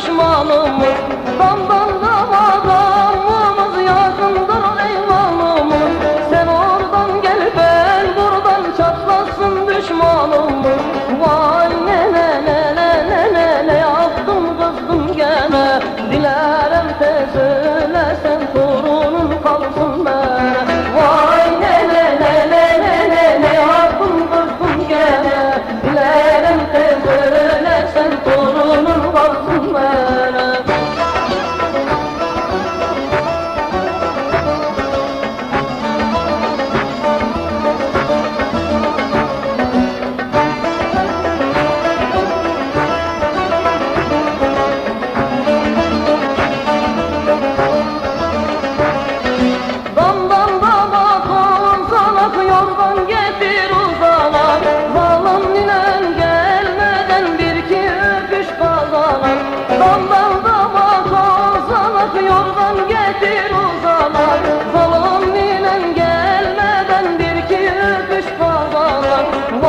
düşmanımız Damdan dama damımız yakındır eyvalımız Sen oradan gel ben buradan çatlasın düşmanımız Vay ne ne ne. Daldan dama kozanak yorgan getir uzanak Salon ninen gelmeden bir ki öpüş babanak